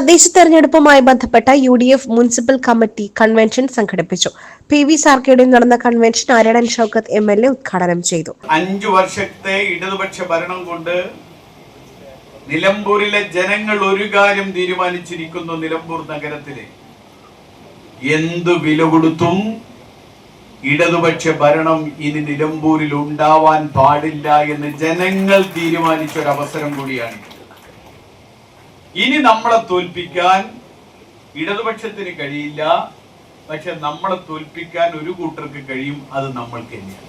തദ്ദേശ തെരഞ്ഞെടുപ്പുമായി ബന്ധപ്പെട്ട U D F municipal committee convention സംഘടിപ്പിച്ചു. പി വി സാർക്കയുടെ നടന്ന convention Aryadan Shoukath M L A ഉദ്ഘാടനം ചെയ്തു. അഞ്ചു വർഷത്തെ ഇടതുപക്ഷ ഭരണം കൊണ്ട് നിലമ്പൂരിലെ ജനങ്ങൾ ഒരു കാര്യം തീരുമാനിച്ചിരിക്കുന്നു നിലമ്പൂർ നഗരത്തിലെ. എന്തു വില കൊടുത്തും ഇടതുപക്ഷ ഭരണം ഇനി നിലമ്പൂരിൽ ഉണ്ടാവാൻ പാടില്ല എന്ന് ജനങ്ങൾ തീരുമാനിച്ച ഒരു അവസരം കൂടിയാണ്. ഇനി നമ്മളെ തോൽപ്പിക്കാൻ ഇടതുപക്ഷത്തിന് കഴിയില്ല. പക്ഷെ നമ്മളെ തോൽപ്പിക്കാൻ ഒരു കൂട്ടർക്ക് കഴിയും അത് നമ്മൾക്ക് തന്നെയാണ്.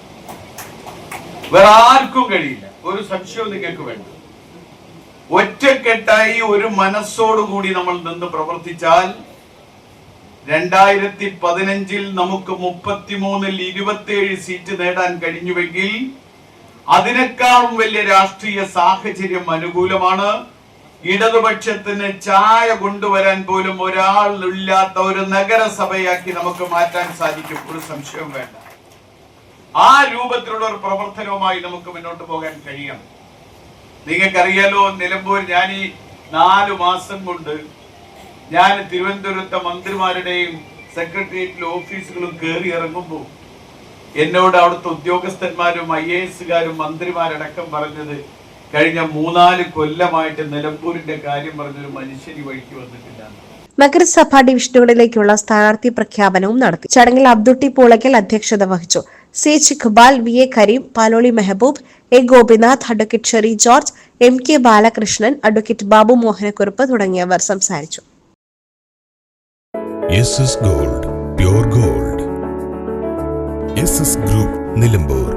വേറെ ആർക്കും കഴിയില്ല. ഒരു സംശയവും നിങ്ങൾക്ക് വേണ്ട. ഒറ്റക്കെട്ടായി ഒരു മനസ്സോടുകൂടി നമ്മൾ നിന്ന് പ്രവർത്തിച്ചാൽ രണ്ടായിരത്തി പതിനഞ്ചിൽ നമുക്ക് മുപ്പത്തിമൂന്നിൽ ഇരുപത്തിയേഴ് സീറ്റ് നേടാൻ കഴിഞ്ഞുവെങ്കിൽ അതിനേക്കാളും വലിയ രാഷ്ട്രീയ സാഹചര്യം അനുകൂലമാണ്. ഇടതുപക്ഷത്തിന് ചായ കൊണ്ടുവരാൻ പോലും ഒരാൾ ഇല്ലാത്ത ഒരു നഗരസഭയാക്കി നമുക്ക് മാറ്റാൻ സാധിക്കും. ഒരു സംശയവും വേണ്ട. ആ രൂപത്തിലുള്ള ഒരു പ്രവർത്തനവുമായി നമുക്ക് മുന്നോട്ട് പോകാൻ കഴിയണം. നിങ്ങൾക്കറിയാലോ നിലമ്പൂർ ഞാൻ ഈ നാല് മാസം കൊണ്ട് ഞാൻ തിരുവനന്തപുരത്തെ മന്ത്രിമാരുടെയും സെക്രട്ടേറിയറ്റിലെ ഓഫീസുകളും കയറി ഇറങ്ങുമ്പോൾ എന്നോട് അവിടുത്തെ ഉദ്യോഗസ്ഥന്മാരും ഐ എ എസുകാരും മന്ത്രിമാരടക്കം പറഞ്ഞത് കഴിഞ്ഞ മൂന്നാൽ കൊല്ലമായിട്ട് നിലമ്പൂരിന്റെ കാര്യം പറഞ്ഞൊരു മനുഷ്യന് വഴിക്ക് വന്നിട്ടില്ല. നഗരസഭാ ഡിവിഷനുകളിലേക്കുള്ള സ്ഥാനാർത്ഥി പ്രഖ്യാപനവും നടത്തി. ചടങ്ങിൽ അബ്ദുട്ടി പൂളയ്ക്കൽ അധ്യക്ഷത വഹിച്ചു. C ചിഖ്ബാൽ Iqbal V A Kareem Paloli Mehaboob A Gopinath advocate Sherry George M K Balakrishnan advocate Babu Mohanakurup തുടങ്ങിയവർ സംസാരിച്ചു. S S gold pure gold. S S group Nilambur.